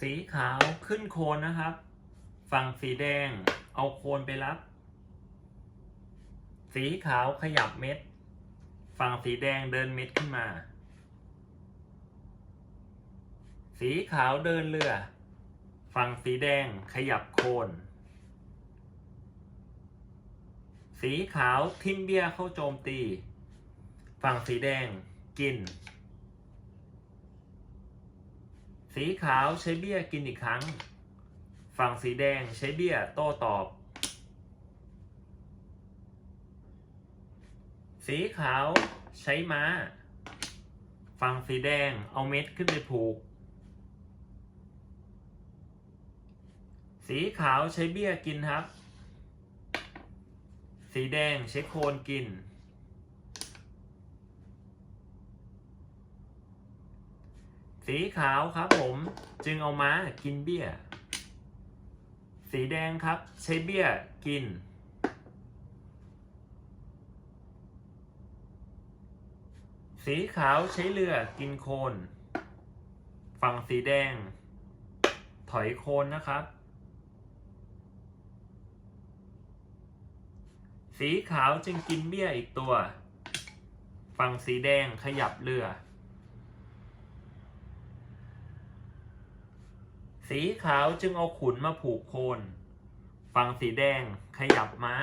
สีขาวขึ้นโคนนะครับ ฝั่งสีแดงเอาโคนไปรับ สีขาวขยับเม็ด ฝั่งสีแดงเดินเม็ดขึ้นมา สีขาวเดินเรือ ฝั่งสีแดงขยับโคน สีขาวทิมเบี้ยเข้าโจมตี ฝั่งสีแดงกิน สีขาวใช้เบี้ยกินอีกครั้ง ฝั่งสีแดงใช้เบี้ยโต้ตอบ สีขาวใช้ม้า ฝั่งสีแดงเอาเม็ดขึ้นไปผูก สีขาวใช้เบี้ยกินครับ สีแดงใช้โคนกิน สีขาวครับผมจึงเอาม้ากินเบี้ย สีแดงครับ ใช้เบี้ยกิน สีขาวใช้เรือกินโคน ฝั่งสีแดง ถอยโคนนะครับ สีขาวจึงกินเบี้ยอีกตัว ฝั่งสีแดงขยับเรือ สีขาวจึงเอาขุนมาผูกโคน ฝั่งสีแดงขยับม้า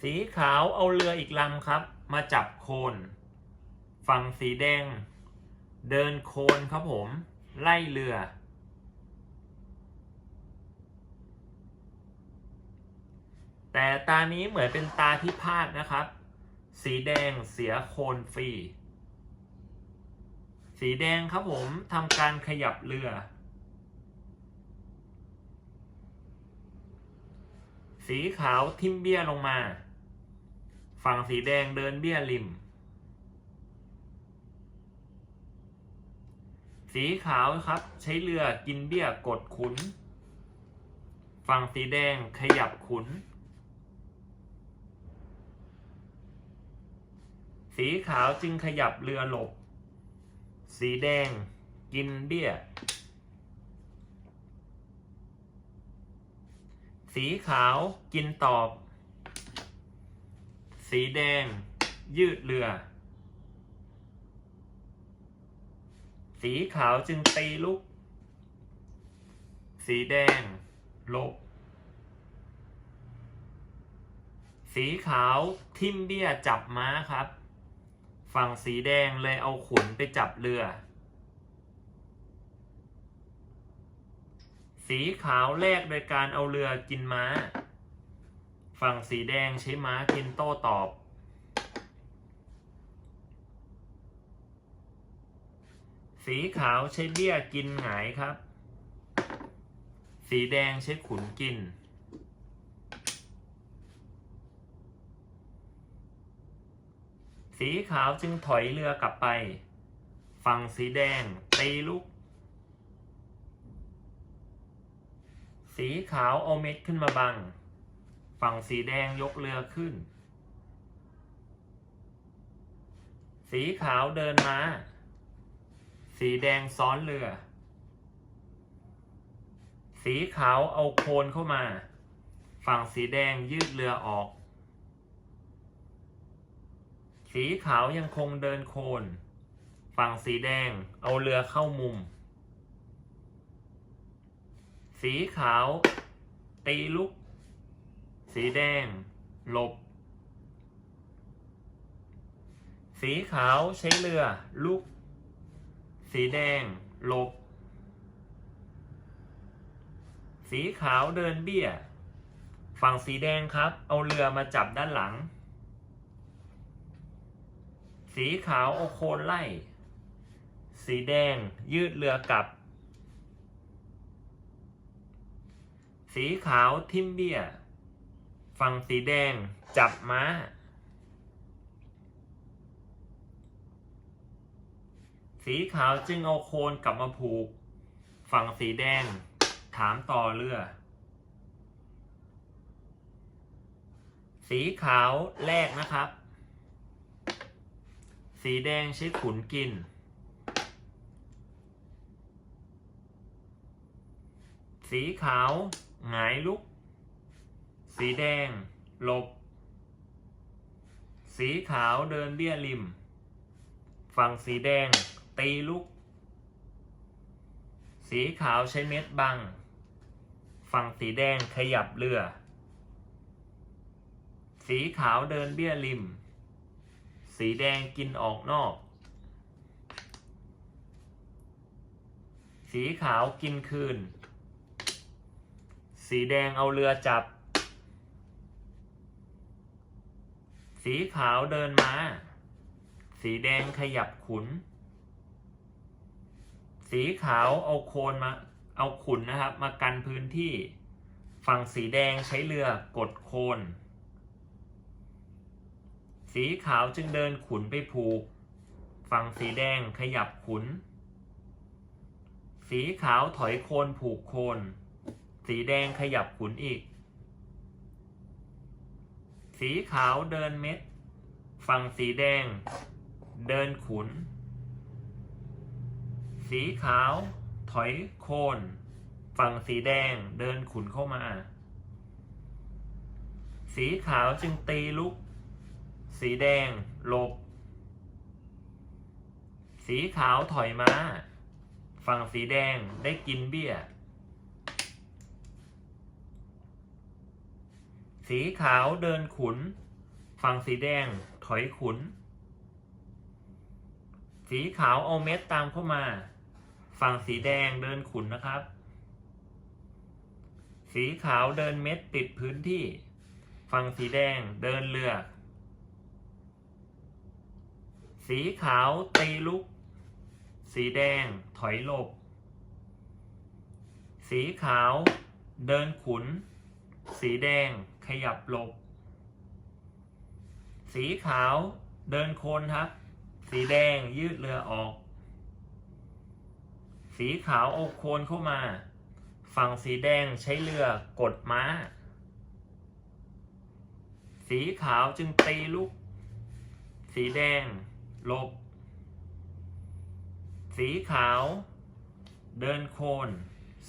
สีขาวเอาเรืออีกลำครับ มาจับโคน ฝั่งสีแดง เดินโคนครับผม ไล่เรือ แต่ตานี้เหมือนเป็นตาที่พลาดนะครับ สีแดงเสียโคนฟรี สีแดงครับผมทำการขยับเรือ สีขาวทิมเบี้ยลงมา ฝั่งสีแดงเดินเบี้ยริม สีขาวครับใช้เรือกินเบี้ยกดขุน ฝั่งสีแดงขยับขุน สีขาวจึงขยับเรือหลบ สีแดงกินเบี้ย สีขาวกินตอบ สีแดง ยืดเรือ สีขาวจึงตีลุก สีแดงลบ สีขาวทิมเบี้ยจับม้าครับ ฝั่งสีแดงเลยเอาขุนไปจับเรือ สีขาวแลกโดยการเอาเรือกินม้า ฝั่งสีแดงใช้ม้ากินโต้ตอบสีขาวใช้เบี้ยกินหงายครับ สีแดงใช้ขุนกิน สีขาวจึงถอยเรือกลับไป ฝั่งสีแดงตีลุก สีขาวเอาเม็ดขึ้นมาบัง ฝั่งสีแดงยกเรือขึ้น สีขาวเดินมา สีแดงซ้อนเรือ สีขาวเอาโคนเข้ามา ฝั่งสีแดงยืดเรือออก สีขาวยังคงเดินโคน ฝั่งสีแดงเอาเรือเข้ามุม สีขาว ตีลุก สีแดง หลบ สีขาวใช้เรือ ลุก สีแดง หลบ สีขาวเดินเบี้ย ฝั่งสีแดงครับ เอาเรือมาจับด้านหลัง สีขาวเอโคนไล่ สีแดงยืดเรือกลับ สีขาวทิมเบียฝั่งสีแดงจับม้า สีขาวจึงเอาโคนกลับมาผูก ฝั่งสีแดงถามต่อเรือ สีขาวแรกนะครับ สีแดงใช้ขุนกิน สีขาวหงายลุก สีแดงหลบ สีขาวเดินเบี้ยริม ฝั่งสีแดงตีลุก สีขาวใช้เม็ดบัง ฝั่งสีแดงขยับเรือ สีขาวเดินเบี้ยริม สีแดงกินออกนอก สีขาวกินคืน สีแดงเอาเรือจับ สีขาวเดินมา สีแดงขยับขุน สีขาวเอาโคนมาเอาขุนนะครับ มากันพื้นที่ ฝั่งสีแดงใช้เรือกดโคน สีขาวจึงเดินขุนไปผูก ฝั่งสีแดงขยับขุน สีขาวถอยโคนผูกโคน สีแดงขยับขุนอีก สีขาวเดินเม็ด ฝั่งสีแดง เดินขุน สีขาวถอยโคน ฝั่งสีแดงเดินขุนเข้ามา สีขาวจึงตีลุก สีแดงหลบ สีขาวถอยมาฝั่งสีแดงได้กินเบี้ย สีขาวเดินขุน ฝั่งสีแดงถอยขุน สีขาวเอาเม็ดตามเข้ามา ฝั่งสีแดงเดินขุนนะครับ สีขาวเดินเม็ดติดพื้นที่ ฝั่งสีแดงเดินเรือก สีขาวตีลุก สีแดงถอยหลบ สีขาวเดินขุน สีแดงขยับหลบ สีขาวเดินโคนครับ สีแดงยืดเรือออก สีขาวเอาโคนเข้ามา ฝั่งสีแดงใช้เรือกดม้า สีขาวจึงตีลุก สีแดง ลบ สีขาว เดินโคน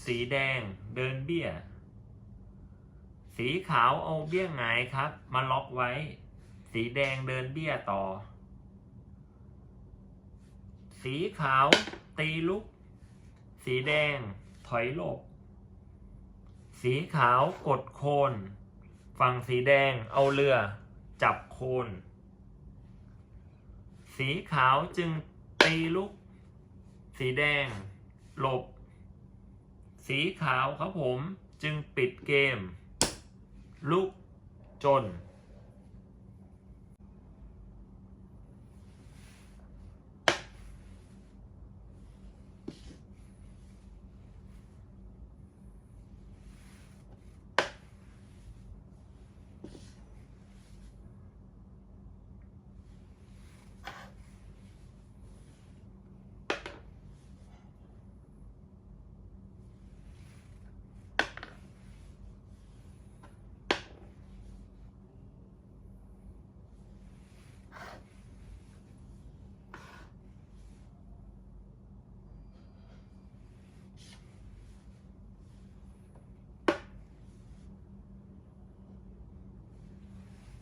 สีแดง เดินเบี้ย สีขาวเอาเบี้ยหงายครับ มาล็อกไว้ สีแดงเดินเบี้ยต่อ สีขาวตีลุก สีแดงถอยหลบ สีขาวกดโคน ฝั่งสีแดงเอาเรือ จับโคน สีขาวจึงตีลุก สีแดง หลบ สีขาวครับผมจึงปิดเกม ลุกจน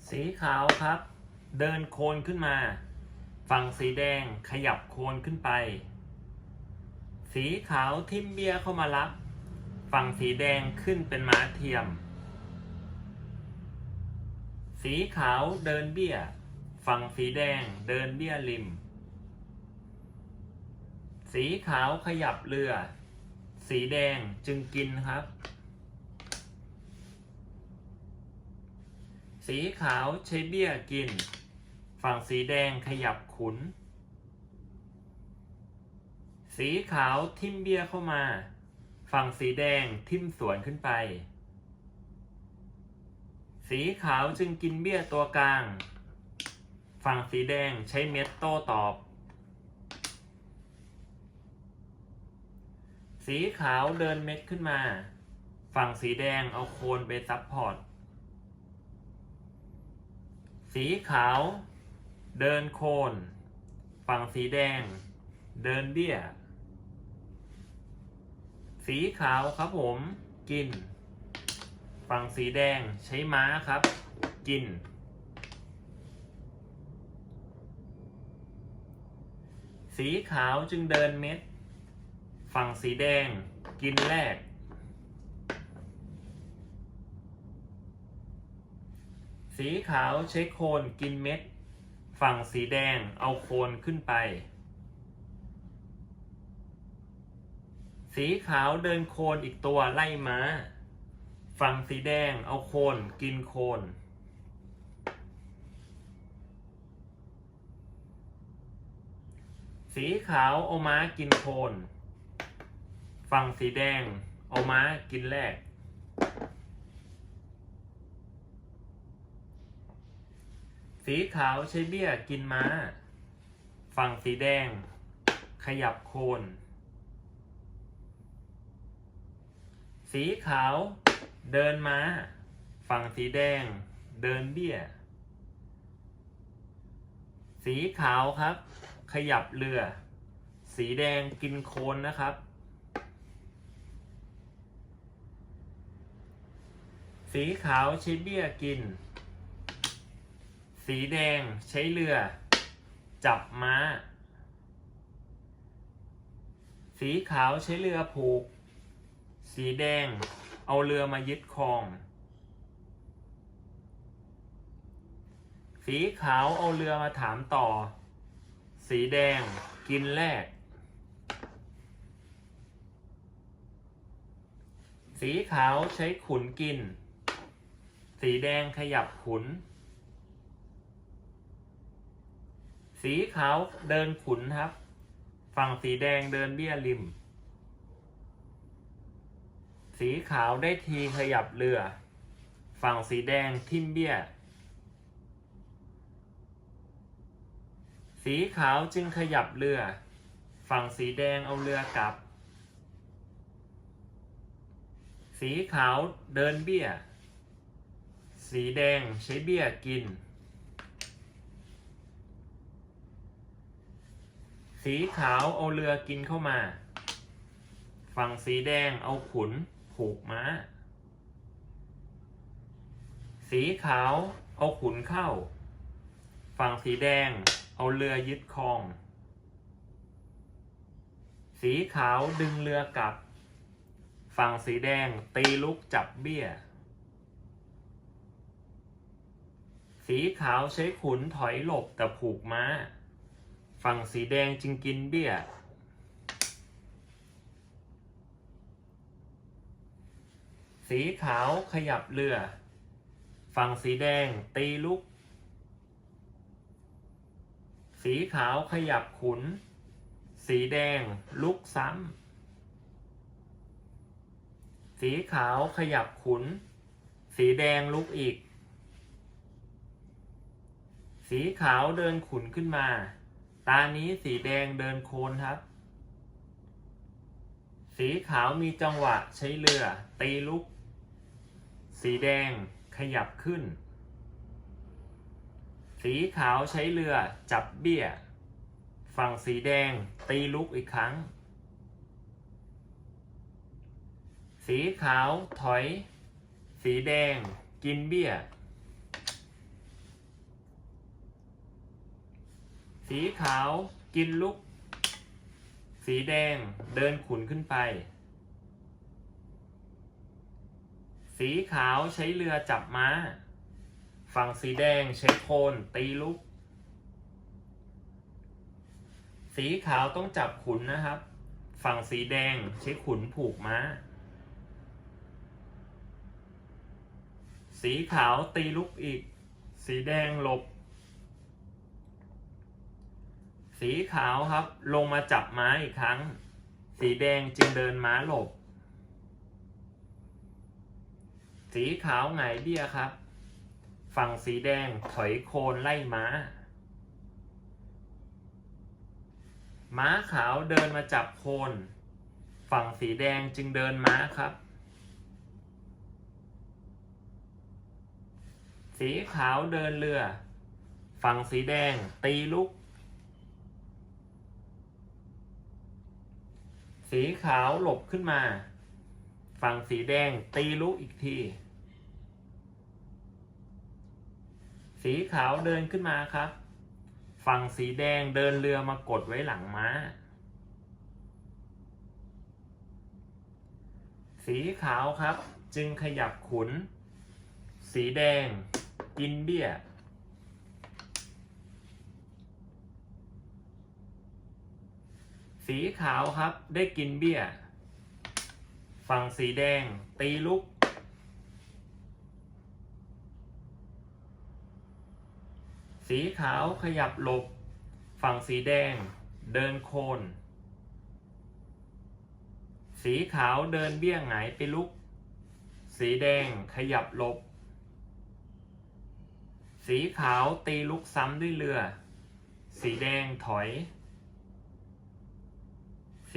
สีขาวครับ เดินโคนขึ้นมา ฝั่งสีแดงขยับโคนขึ้นไป สีขาวทิมเบียเข้ามารับ ฝั่งสีแดงขึ้นเป็นม้าเทียม สีขาวเดินเบี้ย ฝั่งสีแดงเดินเบี้ยริม สีขาวขยับเรือ สีแดงจึงกินครับ สีขาวใช้เบี้ยกิน ฝั่งสีแดงขยับขุน สีขาวทิ่มเบี้ยเข้ามา ฝั่งสีแดงทิ่มสวนขึ้นไป สีขาวจึงกินเบี้ยตัวกลาง ฝั่งสีแดงใช้เม็ดโต้ตอบ สีขาวเดินเม็ดขึ้นมา ฝั่งสีแดงเอาโคนไปซับพอร์ต สีขาว เดินโคน ฝั่งสีแดง เดินเบี้ย สีขาวครับผมกิน ฝั่งสีแดงใช้ม้าครับ กิน สีขาวจึงเดินเม็ด ฝั่งสีแดงกินแรก สีขาวใช้โคนกินเม็ด ฝั่งสีแดงเอาโคนขึ้นไป สีขาวเดินโคนอีกตัวไล่ม้า ฝั่งสีแดงเอาโคนกินโคนสีขาวเอาม้ากินโคน ฝั่งสีแดงเอาม้ากินแรก สีขาวใช้เบี้ยกินม้า ฝั่งสีแดง ขยับโคน สีขาว เดินม้า ฝั่งสีแดง เดินเบี้ย สีขาวครับ ขยับเรือ สีแดงกินโคนนะครับ สีขาวใช้เบี้ยกิน สีแดงใช้เรือ จับม้า สีขาวใช้เรือผูก สีแดงเอาเรือมายึดครอง สีขาวเอาเรือมาถามต่อ สีแดงกินแรก สีขาวใช้ขุนกิน สีแดงขยับขุน สีขาวเดินขุนครับ ฝั่งสีแดงเดินเบี้ยริม สีขาวได้ทีขยับเรือ ฝั่งสีแดงทิ่มเบี้ย สีขาวจึงขยับเรือ ฝั่งสีแดงเอาเรือกลับ สีขาวเดินเบี้ย สีแดงใช้เบี้ยกิน สีขาวเอาเรือกินเข้ามา ฝั่งสีแดงเอาขุนผูกม้า สีขาวเอาขุนเข้า ฝั่งสีแดงเอาเรือยึดครอง สีขาวดึงเรือกลับ ฝั่งสีแดงตีลุกจับเบี้ย สีขาวใช้ขุนถอยหลบแต่ผูกม้า ฝั่งสีแดงจึงกินเบี้ย สีขาวขยับเรือ ฝั่งสีแดงตีลุก สีขาวขยับขุน สีแดงลุกซ้ำ สีขาวขยับขุน สีแดงลุกอีก สีขาวเดินขุนขึ้นมา ตานี้สีแดงเดินโคนครับ สีขาวมีจังหวะใช้เรือ ตีลุก สีแดงขยับขึ้น สีขาวใช้เรือจับเบี้ย ฝั่งสีแดงตีลุกอีกครั้ง สีขาวถอย สีแดงกินเบี้ย สีขาวกินลุก สีแดงเดินขุนขึ้นไป สีขาวใช้เรือจับม้า ฝั่งสีแดงใช้โคนตีลุก สีขาวต้องจับขุนนะครับ ฝั่งสีแดงใช้ขุนผูกม้า สีขาวตีลุกอีก สีแดงหลบ สีขาวครับ ลงมาจับม้าอีกครั้ง สีแดงจึงเดินม้าหลบ สีขาวไงเบี้ยครับ ฝั่งสีแดงถอยโคนไล่ม้า ม้าขาวเดินมาจับโคน ฝั่งสีแดงจึงเดินม้าครับ สีขาวเดินเรือ ฝั่งสีแดงตีลุก สีขาวหลบขึ้นมา ฝั่งสีแดงตีลุกอีกที สีขาวเดินขึ้นมาครับ ฝั่งสีแดงเดินเรือมากดไว้หลังม้า สีขาวครับจึงขยับขุน สีแดงกินเบี้ย สีขาวครับได้กินเบี้ย ฝั่งสีแดง ตีลุก สีขาวขยับหลบ ฝั่งสีแดง เดินโคน สีขาวเดินเบี้ยหงายไปลุก สีแดงขยับหลบ สีขาวตีลุกซ้ำด้วยเรือ สีแดงถอย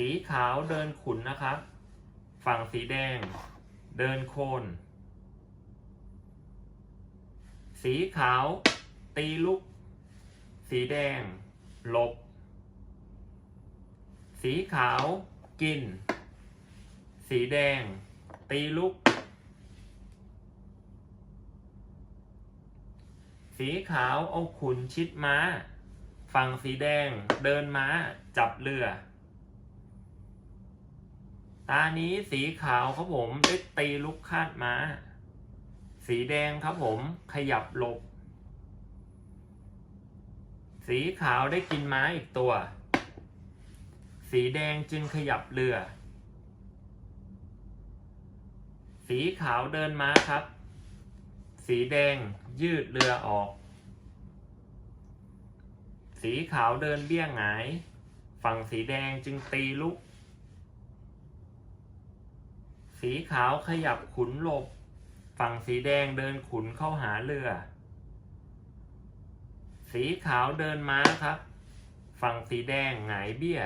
สีขาวเดินขุนนะครับ ฝั่งสีแดง เดินโคน สีขาว ตีลุก สีแดง หลบ สีขาว กิน สีแดง ตีลุก สีขาวเอาขุนชิดม้า ฝั่งสีแดง เดินม้า จับเรือ ตานี้สีขาวครับผมได้ตีลุกคาดม้าสีแดงครับผม ขยับหลบ สีขาวได้กินม้าอีกตัว สีแดงจึงขยับเรือ สีขาวเดินม้าครับ สีแดงยืดเรือออก สีขาวเดินเบี้ยงหงาย ฝั่งสีแดงจึงตีลุก สีขาวขยับขุนหลบ ฝั่งสีแดงเดินขุนเข้าหาเรือ สีขาวเดินม้าครับ ฝั่งสีแดงหงายเบี้ย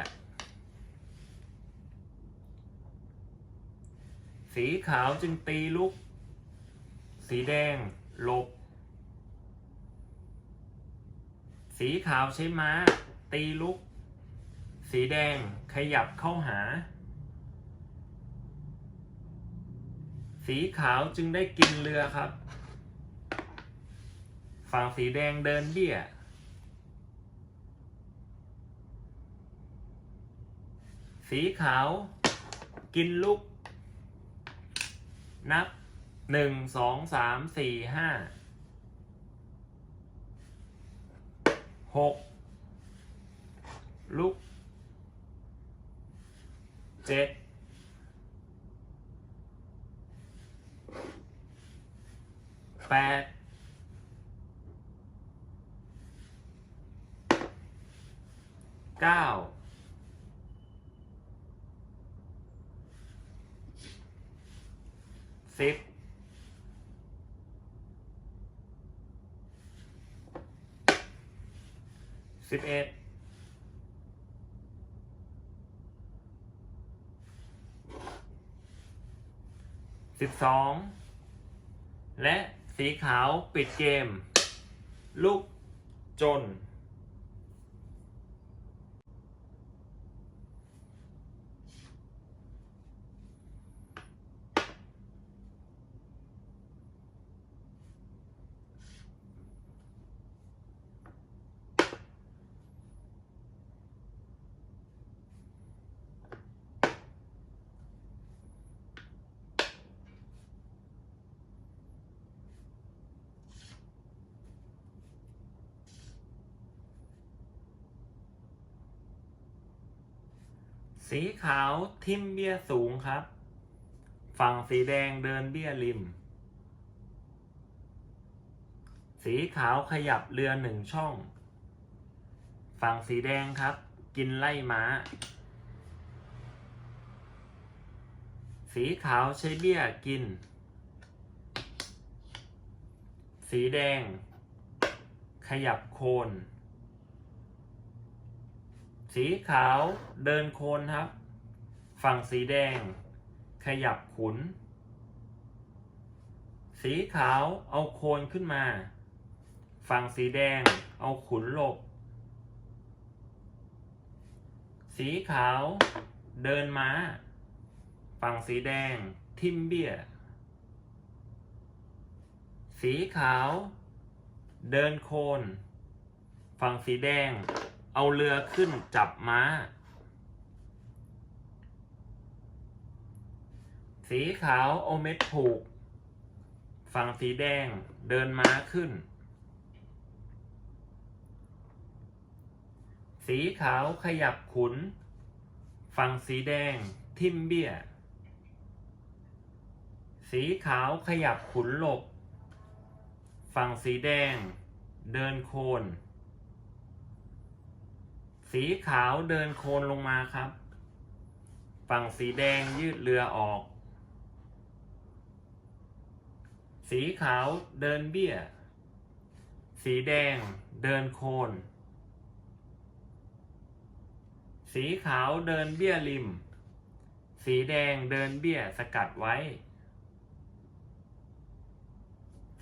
สีขาวจึงตีลุก สีแดงหลบ สีขาวใช้ม้า ตีลุก สีแดงขยับเข้าหา สีขาวจึงได้กินเรือครับ ฝั่งสีแดงเดินเบี้ย สีขาวกินลุกนับหนึ่งสองสามสี่ห้าหกลุกเจ็ด ปดเก้าสิบสิบเอ็ดสิบสองและ สีขาวปิดเกม ลูกจน สี ขาวทิมเบี้ยสูงครับ ฝั่งสีแดงเดินเบี้ยริม สีขาวขยับเรือหนึ่งช่อง ฝั่งสีแดงครับ กินไล่ม้า สีขาวใช้เบี้ยกิน สีแดง ขยับโคนสีขาวเดินโคนครับ ฝั่งสีแดง ขยับขุน สีขาวเอาโคนขึ้นมา ฝั่งสีแดงเอาขุนหลบ สีขาวเดินม้า ฝั่งสีแดงทิมเบี้ย สีขาว เดินโคน ฝั่งสีแดง เอาเรือขึ้นจับม้า สีขาวเอาเม็ดผูก ฝั่งสีแดงเดินม้าขึ้น สีขาวขยับขุน ฝั่งสีแดงทิมเบี้ย สีขาวขยับขุนหลบ ฝั่งสีแดงเดินโคน สีขาวเดินโคนลงมาครับ ฝั่งสีแดงยืดเรือออก สีขาวเดินเบี้ย สีแดงเดินโคน สีขาวเดินเบี้ยริม สีแดงเดินเบี้ยสกัดไว้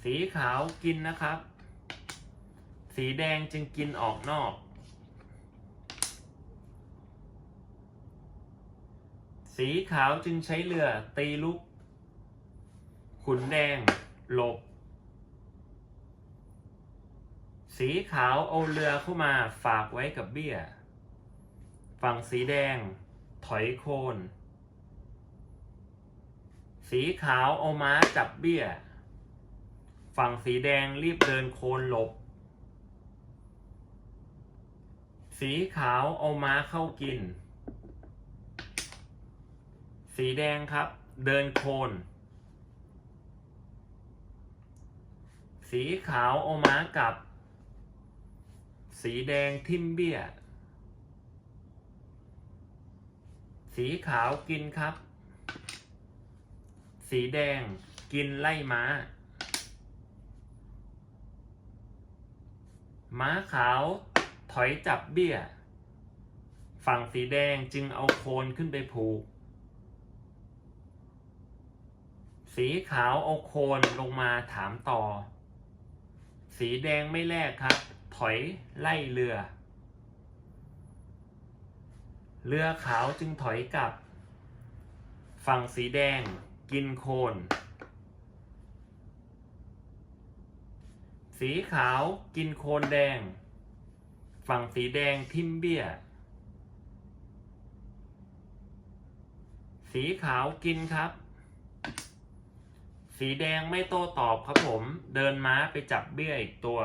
สีขาวกินนะครับ สีแดงจึงกินออกนอก สีขาวจึงใช้เรือตีลุกขุนแดง หลบ สีขาวเอาเรือเข้ามาฝากไว้กับเบี้ย ฝั่งสีแดง ถอยโคน สีขาวเอาม้าจับเบี้ย ฝั่งสีแดงรีบเดินโคนหลบ สีขาวเอาม้าเข้ากิน สีแดงครับ เดินโคน สีขาวเอม้ากับ สีแดงทิมเบียสีขาวกินครับ สีแดงกินไล่ม้า ม้าขาวถอยจับเบี้ย ฝั่งสีแดงจึงเอาโคนขึ้นไปผูก สีขาวเอาโคนลงมาถามต่อ สีแดงไม่แลกครับ ถอยไล่เรือ เรือขาวจึงถอยกลับ ฝั่งสีแดงกินโคน สีขาวกินโคนแดง ฝั่งสีแดงทิมเบี้ย สีขาวกินครับ สีแดงไม่โต้ตอบครับผม เดินม้าไปจับเบี้ยอีกตัว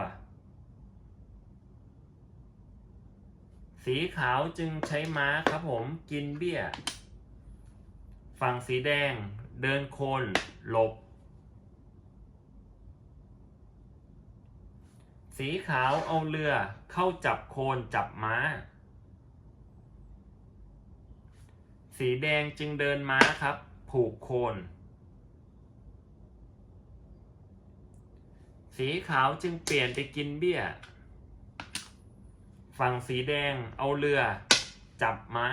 สีขาวจึงใช้ม้าครับผม กินเบี้ย ฝั่งสีแดง เดินโคนหลบ สีขาวเอาเรือเข้าจับโคนจับม้า สีแดงจึงเดินม้าครับ ผูกโคน สีขาวจึงเปลี่ยนไปกินเบี้ย ฝั่งสีแดงเอาเรือ จับม้า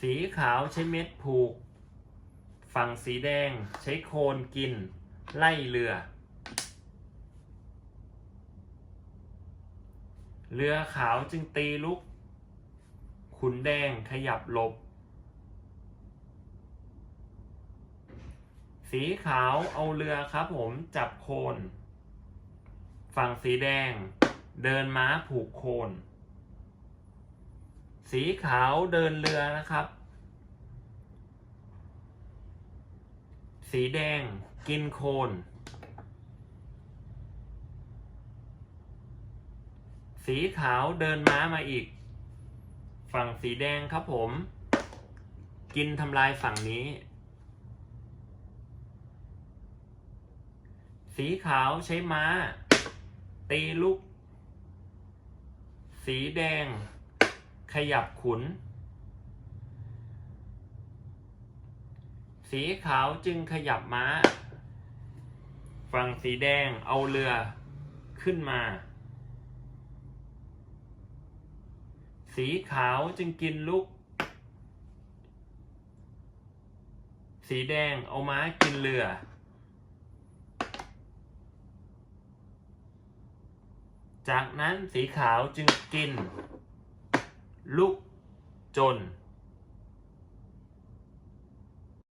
สีขาวใช้เม็ดผูก ฝั่งสีแดงใช้โคนกิน ไล่เรือ เรือขาวจึงตีลุก ขุนแดงขยับหลบ สีขาวเอาเรือครับผมจับโคน ฝั่งสีแดง เดินม้าผูกโคน สีขาวเดินเรือนะครับ สีแดงกินโคน สีขาวเดินม้ามาอีก ฝั่งสีแดงครับผม กินทำลายฝั่งนี้ สีขาวใช้ม้า ตีลุกสีแดง ขยับขุน สีขาวจึงขยับม้า ฝั่งสีแดงเอาเรือขึ้นมา สีขาวจึงกินลุกสีแดงเอาม้ากินเรือ จากนั้นสีขาวจึงกิน ลูกจน